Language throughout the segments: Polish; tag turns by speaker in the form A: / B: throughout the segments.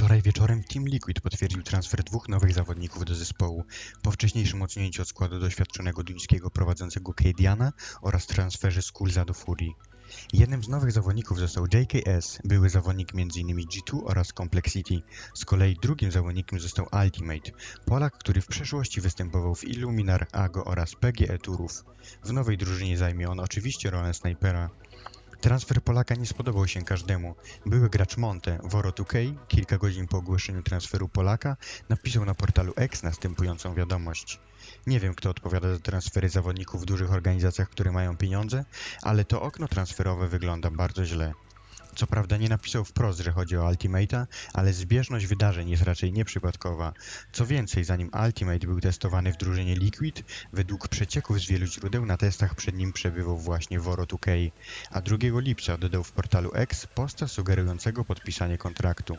A: Wczoraj wieczorem Team Liquid potwierdził transfer dwóch nowych zawodników do zespołu. Po wcześniejszym odsunięciu od składu doświadczonego duńskiego prowadzącego Cadiana oraz transferze Skulza do Furii. Jednym z nowych zawodników został JKS, były zawodnik m.in. G2 oraz Complexity. Z kolei drugim zawodnikiem został Ultimate, Polak, który w przeszłości występował w Illuminar, AGO oraz PGE Turów. W nowej drużynie zajmie on oczywiście rolę snajpera. Transfer Polaka nie spodobał się każdemu. Były gracz Monte, Woro 2K, kilka godzin po ogłoszeniu transferu Polaka, napisał na portalu X następującą wiadomość. Nie wiem, kto odpowiada za transfery zawodników w dużych organizacjach, które mają pieniądze, ale to okno transferowe wygląda bardzo źle. Co prawda nie napisał wprost, że chodzi o Ultimate'a, ale zbieżność wydarzeń jest raczej nieprzypadkowa. Co więcej, zanim Ultimate był testowany w drużynie Liquid, według przecieków z wielu źródeł na testach przed nim przebywał właśnie Woro 2K, a 2 lipca dodał w portalu X posta sugerującego podpisanie kontraktu.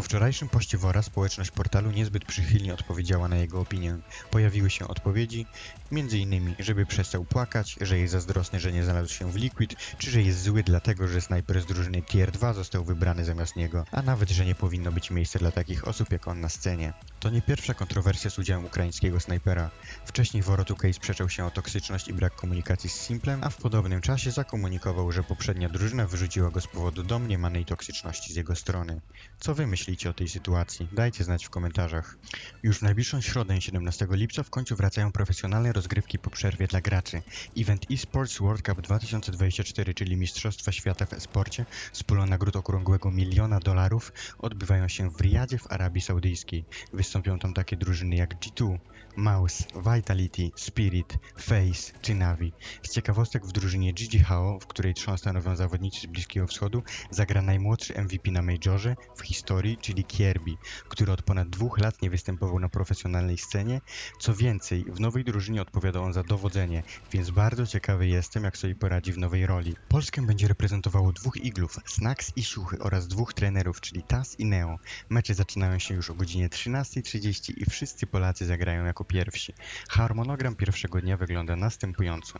A: Po wczorajszym poście Wora społeczność portalu niezbyt przychylnie odpowiedziała na jego opinię. Pojawiły się odpowiedzi, m.in. żeby przestał płakać, że jest zazdrosny, że nie znalazł się w Liquid, czy że jest zły dlatego, że snajper z drużyny Tier 2 został wybrany zamiast niego, a nawet, że nie powinno być miejsca dla takich osób jak on na scenie. To nie pierwsza kontrowersja z udziałem ukraińskiego snajpera. Wcześniej Woro 2K sprzeczał się o toksyczność i brak komunikacji z Simplem, a w podobnym czasie zakomunikował, że poprzednia drużyna wyrzuciła go z powodu domniemanej toksyczności z jego strony. Co wy myślicie o tej sytuacji? Dajcie znać w komentarzach. Już w najbliższą środę 17 lipca w końcu wracają profesjonalne rozgrywki po przerwie dla graczy. Event eSports World Cup 2024, czyli Mistrzostwa Świata w esporcie z pulą nagród okrągłego miliona dolarów odbywają się w Riyadzie w Arabii Saudyjskiej. Wystąpią tam takie drużyny jak G2, Mouse, Vitality, Spirit, Face czy Navi. Z ciekawostek w drużynie Gigi Hao, w której trzon stanowią zawodnicy z Bliskiego Wschodu, zagra najmłodszy MVP na Majorze w historii, czyli Kierby, który od ponad dwóch lat nie występował na profesjonalnej scenie. Co więcej, w nowej drużynie odpowiada on za dowodzenie, więc bardzo ciekawy jestem, jak sobie poradzi w nowej roli. Polskę będzie reprezentowało dwóch iglów, Snacks i Siuchy oraz dwóch trenerów, czyli Taz i Neo. Mecze zaczynają się już o godzinie 13.30 i wszyscy Polacy zagrają jako pierwsi. Harmonogram pierwszego dnia wygląda następująco.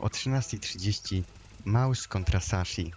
A: O 13.30 Mouse kontra Sashi,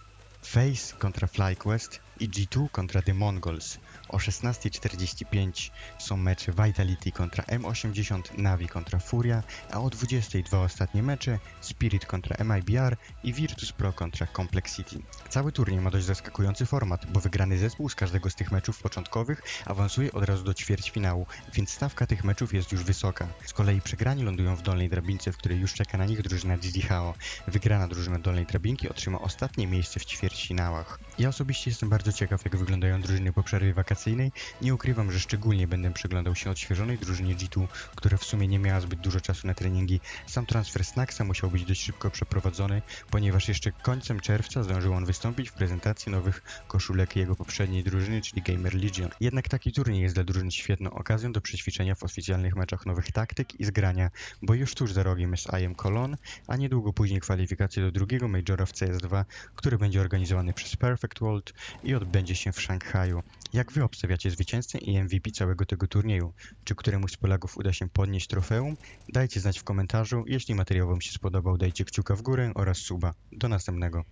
A: Face kontra FlyQuest i G2 kontra The Mongols. O 16.45 są mecze Vitality kontra M80, Navi kontra Furia, a o 22 ostatnie mecze Spirit kontra MIBR i Virtus Pro kontra Complexity. Cały turniej ma dość zaskakujący format, bo wygrany zespół z każdego z tych meczów początkowych awansuje od razu do ćwierćfinału, więc stawka tych meczów jest już wysoka. Z kolei przegrani lądują w dolnej drabince, w której już czeka na nich drużyna Hao. Wygrana drużyna dolnej drabinki otrzyma ostatnie miejsce w ćwierćfinałach. Ja osobiście jestem bardzo ciekaw, jak wyglądają drużyny po przerwie wakacyjnej. Nie ukrywam, że szczególnie będę przyglądał się odświeżonej drużynie G2, która w sumie nie miała zbyt dużo czasu na treningi. Sam transfer Snacksa musiał być dość szybko przeprowadzony, ponieważ jeszcze końcem czerwca zdążył on wystąpić w prezentacji nowych koszulek jego poprzedniej drużyny, czyli Gamer Legion. Jednak taki turniej jest dla drużyn świetną okazją do przećwiczenia w oficjalnych meczach nowych taktyk i zgrania, bo już tuż za rogiem jest IM Cologne, a niedługo później kwalifikacje do drugiego Majora w CS2, który będzie organizowany przez Perfect World odbędzie się w Szanghaju. Jak wy obstawiacie zwycięzcę i MVP całego tego turnieju? Czy któremuś z Polaków uda się podnieść trofeum? Dajcie znać w komentarzu. Jeśli materiał wam się spodobał, dajcie kciuka w górę oraz suba. Do następnego.